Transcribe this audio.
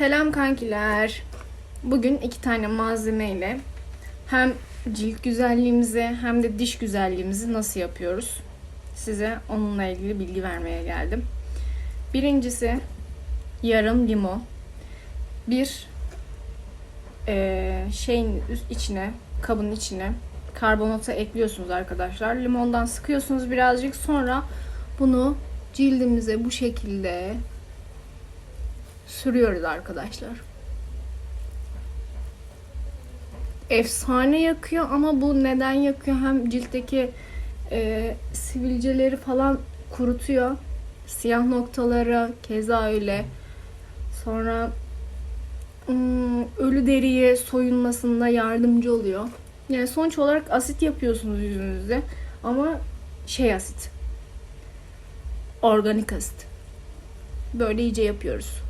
Selam kankiler. Bugün iki tane malzemeyle hem cilt güzelliğimizi hem de diş güzelliğimizi nasıl yapıyoruz? Size onunla ilgili bilgi vermeye geldim. Birincisi yarım limon. Bir eee, şeyin içine, kabın içine karbonatı ekliyorsunuz arkadaşlar. Limondan sıkıyorsunuz birazcık sonra bunu cildimize bu şekilde sürüyoruz arkadaşlar. Efsane yakıyor ama bu neden yakıyor? Hem ciltteki e, sivilceleri falan kurutuyor. Siyah noktaları keza öyle. Sonra hmm, ölü deriye soyulmasında yardımcı oluyor. Yani sonuç olarak asit yapıyorsunuz yüzünüzde ama şey asit. Organik asit. Böyle iyice yapıyoruz.